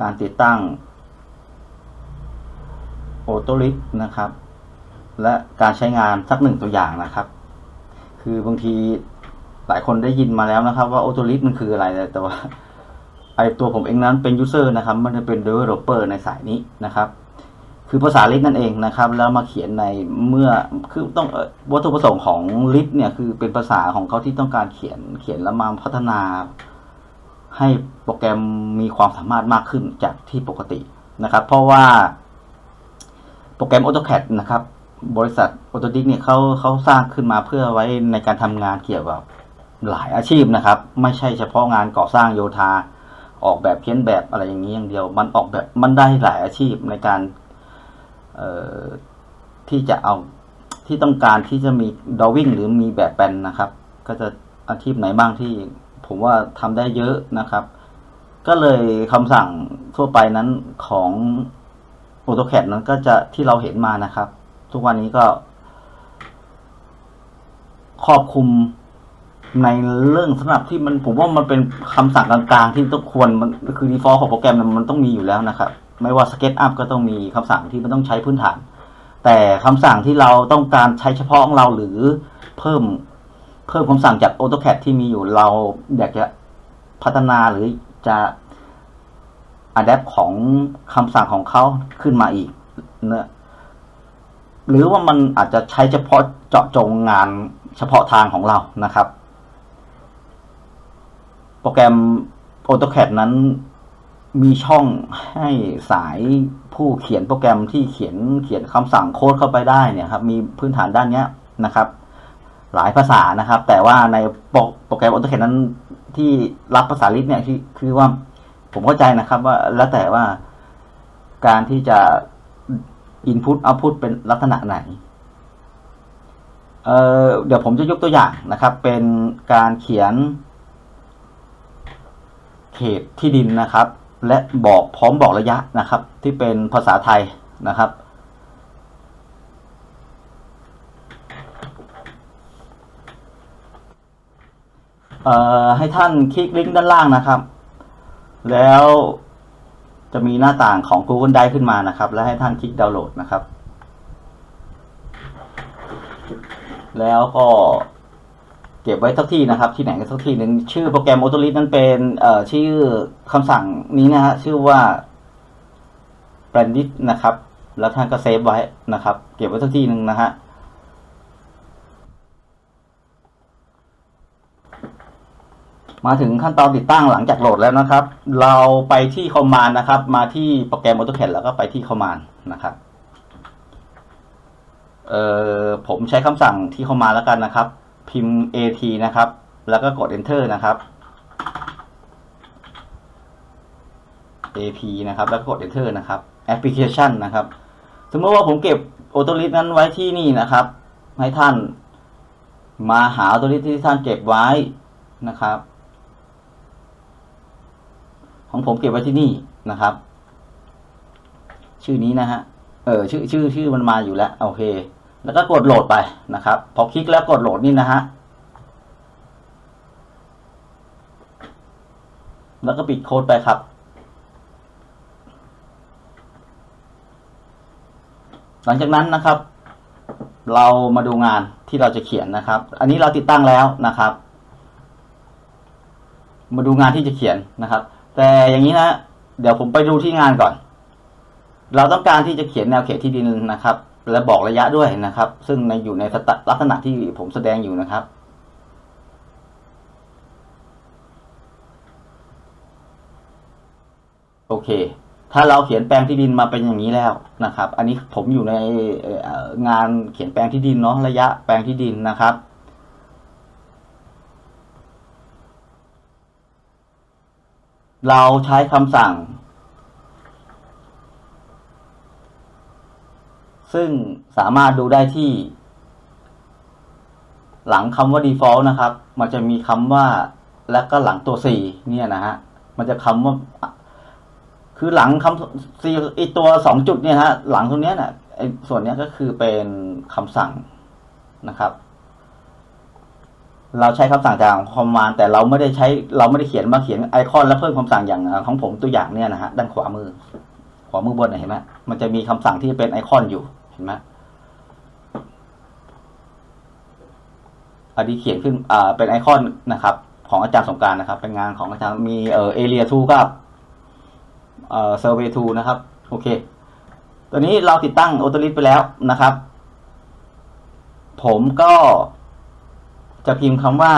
การติดตั้งโอโตลิกนะครับ และการใช้งานสักหนึ่งตัวอย่างนะครับ คือบางทีหลายคนได้ยินมาแล้วนะครับ ว่าโอโตลิกมันคืออะไรแต่ว่าไอตัวผมเองนั้นเป็นยูเซอร์นะครับไมันเป็น developer ในสายนี้นะครับ คือภาษาลิสนั่นเองนะครับ แล้วมาเขียนในเมื่อคือต้องวัตถุประสงค์ของลิสเนี่ยคือเป็นภาษาของเขาที่ต้องการเขียนเขียนแล้วมาพัฒนา ให้โปรแกรมมีความสามารถมากขึ้นจากที่ปกตินะครับ เพราะว่าโปรแกรม AutoCAD นะครับ บริษัท Autodisk เนี่ยเขาเขาสร้างขึ้นมาเพื่อไว้ในการทำงานเกี่ยวกับหลายอาชีพนะครับ ไม่ใช่เฉพาะงานก่อสร้างโยธา ออกแบบเขียนแบบอะไรอย่างนี้อย่างเดียว มันออกแบบมันได้หลายอาชีพในการที่จะเอาที่ต้องการที่จะมีดอวิ่งหรือมีแบบแปลนนะครับ ก็จะอาชีพไหนบ้างที่ ผมว่าทำได้เยอะนะครับ ก็เลยคำสั่งทั่วไปนั้นของ AutoCAD นั้นก็จะที่เราเห็นมานะครับ ทุกวันนี้ก็ ครอบคลุมในเรื่องสำหรับที่มันผมว่ามันเป็นคำสั่งกลางๆ ที่ต้องควรมันคือ default ของโปรแกรมมันต้องมีอยู่แล้วนะครับ ไม่ว่า SketchUp ก็ต้องมีคำสั่งที่มันต้องใช้พื้นฐาน แต่คำสั่งที่เราต้องการใช้เฉพาะของเราหรือเพิ่ม เพิ่มคำสั่งจาก AutoCAD ที่มีอยู่เราอยากจะพัฒนาหรือจะ adapt ของคำสั่งของเขาขึ้นมาอีกเนะหรือว่ามันอาจจะใช้เฉพาะเจาะจงงานเฉพาะทางของเรานะครับ โปรแกรม AutoCAD นั้นมีช่องให้สายผู้เขียนโปรแกรมที่เขียนเขียนคำสั่งโค้ดเข้าไปได้เนี่ยครับ มีพื้นฐานด้านนี้นะครับ หลายภาษานะครับ แต่ว่าในโปรโปรแกรม AutoCAD นั้นที่รับภาษาลิสเนี่ยที่คือว่าผมเข้าใจนะครับว่าแล้วแต่ว่าการที่จะ input output เป็นลักษณะไหนเเดี๋ยวผมจะยกตัวอย่างนะครับ เป็นการเขียน เขตที่ดินนะครับ และบอกพร้อมบอกระยะนะครับ ที่เป็นภาษาไทยนะครับ เอ่อ ให้ท่านคลิกลิงก์ด้านล่างนะครับ แล้วจะมีหน้าต่างของ Google Drive ขึ้นมานะครับ และให้ท่านคลิกดาวน์โหลดนะครับ แล้วก็เก็บไว้สักที่นะครับ ที่ไหนก็สักที่หนึ่งชื่อโปรแกรม a u t o l i s นั้นเป็นชื่อคำสั่งนี้นะฮะชื่อว่า b r a n d i t นะครับ แล้วท่านก็เซฟไว้นะครับ เก็บไว้สักที่หนึ่งนะฮะ มาถึงขั้นตอนติดตั้งหลังจากโหลดแล้วนะครับ เราไปที่คอมมานด์นะครับ มาที่โปรแกรม AutoCAD แล้วก็ไปที่คอมมานด์นะครับเอ่อผมใช้คำสั่งที่คอมมานด์แล้วกันนะครับ พิมพ์ at นะครับ แล้วก็กด enter นะครับ ap นะครับ แล้วกกด enter นะครับ application นะครับ สมมติว่าผมเก็บ AutoList นั้นไว้ที่นี่นะครับ ให้ท่านมาหา AutoList ที่ท่านเก็บไว้นะครับ ของผมเก็บไว้ที่นี่นะครับ ชื่อนี้นะฮะเออชื่อชื่อชื่อมันมาอยู่แล้วโอเค แล้วก็กดโหลดไปนะครับ พอคลิกแล้วกดโหลดนี่นะฮะแล้วก็ปิดโค้ดไปครับหลังจากนั้นนะครับ เรามาดูงานที่เราจะเขียนนะครับ อันนี้เราติดตั้งแล้วนะครับ มาดูงานที่จะเขียนนะครับ แต่อย่างนี้นะ เดี๋ยวผมไปดูที่งานก่อน เราต้องการที่จะเขียนแนวเขตที่ดินนะครับ และบอกระยะด้วยนะครับ ซึ่งในอยู่ในลักษณะที่ผมแสดงอยู่นะครับโอเค ถ้าเราเขียนแปลงที่ดินมาเป็นอย่างนี้แล้วนะครับ อันนี้ผมอยู่ในงานเขียนแปลงที่ดินเนาะ ระยะแปลงที่ดินนะครับ เราใช้คำสั่ง ซึ่งสามารถดูได้ที่ หลังคำว่า default นะครับ มันจะมีคำว่าแล้วก็หลังตัว4เนี่ยนะฮะ มันจะคำว่า คือหลังคำ4ไอตัวสองจุดเนี่ยฮะ หลังตรงเนี้ยน่ะไอส่วนเนี้ยก็คือเป็นคำสั่งนะครับ เราใช้คำสั่งจากคอมมานด์แต่เราไม่ได้ใช้เราไม่ได้เขียนมาเขียนไอคอนแล้วเพิ่มคำสั่งอย่างของผมตัวอย่างเนี่ยนะฮะด้านขวามือ ขวามือบนเห็นไหมมันจะมีคำสั่งที่เป็นไอคอนอยู่เห็นไหมอันนี้เขียนขึ้นอ่าเป็นไอคอนนะครับ ของอาจารย์สงการนะครับ เป็นงานของอาจารย์มีเออเอเรียทูกับเออเซอร์เวทูนะครับโอเคตอนนี้เราติดตั้งออโตลิสไปแล้วนะครับ ผมก็ จะพิมพ์คำว่า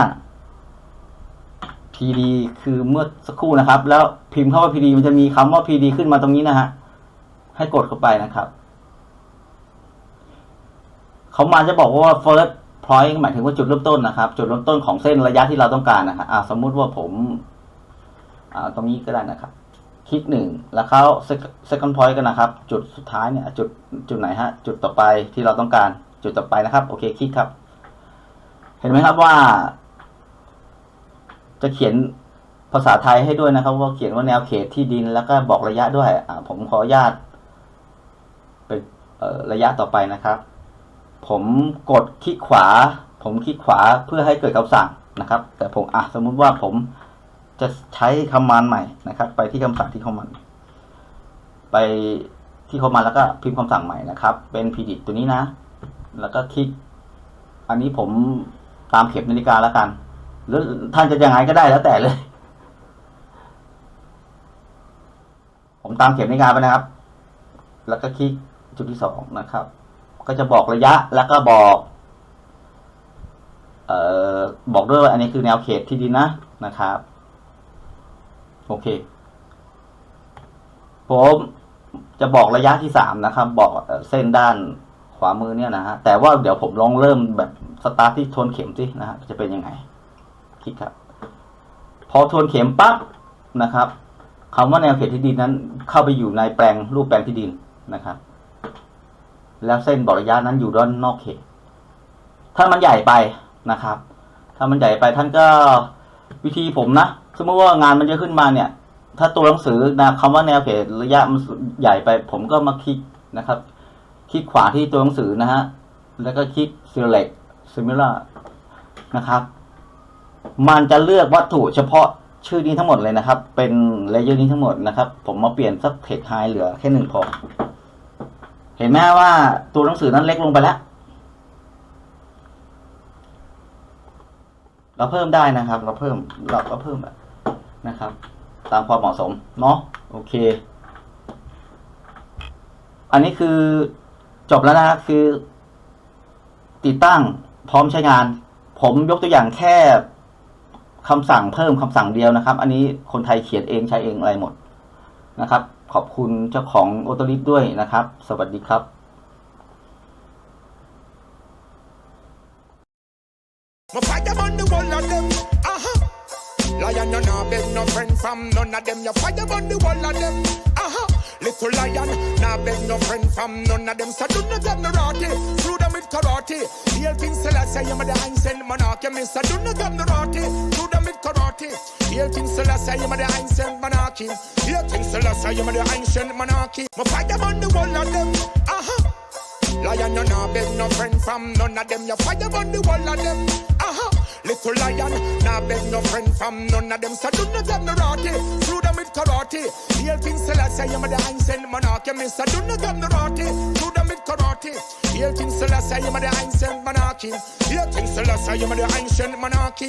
PD คือเมื่อสักครู่นะครับ แล้วพิมพ์คำว่า PD มันจะมีคำว่า PD ขึ้นมาตรงนี้นะฮะให้กดเข้าไปนะครับเขามาจะบอกว่า first point หมายถึงว่าจุดเริ่มต้นนะครับ จุดเริ่มต้นของเส้นระยะที่เราต้องการนะครับสมมุติว่าผมตรงนี้ก็ได้นะครับ คลิกหนึ่งแล้วเข้า second point กันนะครับ จุดสุดท้ายเนี่ย จุดจุดไหนฮะ จุดต่อไปที่เราต้องการจุดต่อไปนะครับ โอเค คลิกครับ เห็นไหมครับว่า จะเขียนภาษาไทยให้ด้วยนะครับ ว่าเขียนว่าแนวเขตที่ดินแล้วก็บอกระยะด้วยอ่าผมขออนุญาตเป็นระยะต่อไปนะครับ ผมกดคลิกขวา ผมคลิกขวาเพื่อให้เกิดคำสั่งนะครับ แต่ผมอะสมมุติว่าผมจะใช้คำมานใหม่นะครับ ไปที่คำสั่งที่คอมมานไปที่คอมมานแล้วก็พิมพ์คำสั่งใหม่นะครับ เป็น pdit ตัวนี้นะ แล้วก็คลิก อันนี้ผม ตามเข็มนาฬิกาแล้วกัน หรือท่านจะยังไงก็ได้แล้วแต่เลย ผมตามเข็มนาฬิกาไปนะครับ แล้วก็คลิกจุดที่สองนะครับ ก็จะบอกระยะแล้วก็บอกเอ่อบอกด้วยว่าอันนี้คือแนวเขตที่ดินนะนะครับ โอเค ผมจะบอกระยะที่สามนะครับ บอกเอ่อเส้นด้าน ขวามือเนี่ยนะฮะแต่ว่าเดี๋ยวผมลองเริ่มแบบสตาร์ทที่ทวนเข็มสินะฮะจะเป็นยังไงคลิกครับ พอทวนเข็มปั๊บนะครับคำว่าแนวเขตที่ดินนั้น เข้าไปอยู่ในแปลงรูปแปลงที่ดินนะครับ แล้วเส้นบอกระยะนั้นอยู่ด้านนอกเขต ถ้ามันใหญ่ไปนะครับ ถ้ามันใหญ่ไปท่านก็วิธีผมนะสมมติว่างานมันจะขึ้นมาเนี่ย ถ้าตัวหนังสือนะคำว่าแนวเขตระยะมันใหญ่ไป ผมก็มาคลิกนะครับ คลิกขวาที่ตัวหนังสือนะฮะ แล้วก็คลิก select similar นะครับ มันจะเลือกวัตถุเฉพาะชื่อนี้ทั้งหมดเลยนะครับ เป็นเลเยอร์นี้ทั้งหมดนะครับ ผมมาเปลี่ยนสักเทคไฮเหลือแค่หนึ่งพอ เห็นไหมว่าตัวหนังสือนั้นเล็กลงไปแล้ว เราเพิ่มได้นะครับ เราเพิ่ม เราก็เพิ่มแบบนะครับ ตามความเหมาะสม เนาะ โอเค อันนี้คือ จบแล้วนะคือ ติดตั้งพร้อมใช้งาน ผมยกตัวอย่างแค่คำสั่งเพิ่มคำสั่งเดียวนะครับ อันนี้คนไทยเขียนเองใช้เองอะไรหมดนะครับ ขอบคุณเจ้าของโอโตลิสด้วยนะครับ สวัสดีครับ My fire on the wall of them. Uh-huh. Lion, you nah beg no friend from none of them. You fire on the wall of them. Uh-huh. Little lion, nah beg no friend from none of them. So do not get me rotty. Through them with karate. Heal I say I'm the Einstein monarchy. Me so do not get me rotty. Through them with karate. Heal I say I'm the Einstein monarchy. Heal I say I'm the Einstein monarchy. My fire on the wall of them. Uh-huh. Lion, you nah beg no friend from none of them. You fire on the wall of them. To lion. Now nah, beg no friend from none of them. So do not get no rotty. Through them with karate. Hail King Selassie, I'm the ancient monarchy. Miss, I do not get no rotty. Through them with karate. Hail King Selassie, I'm the ancient monarchy. Hail King Selassie, I'm the ancient monarchy.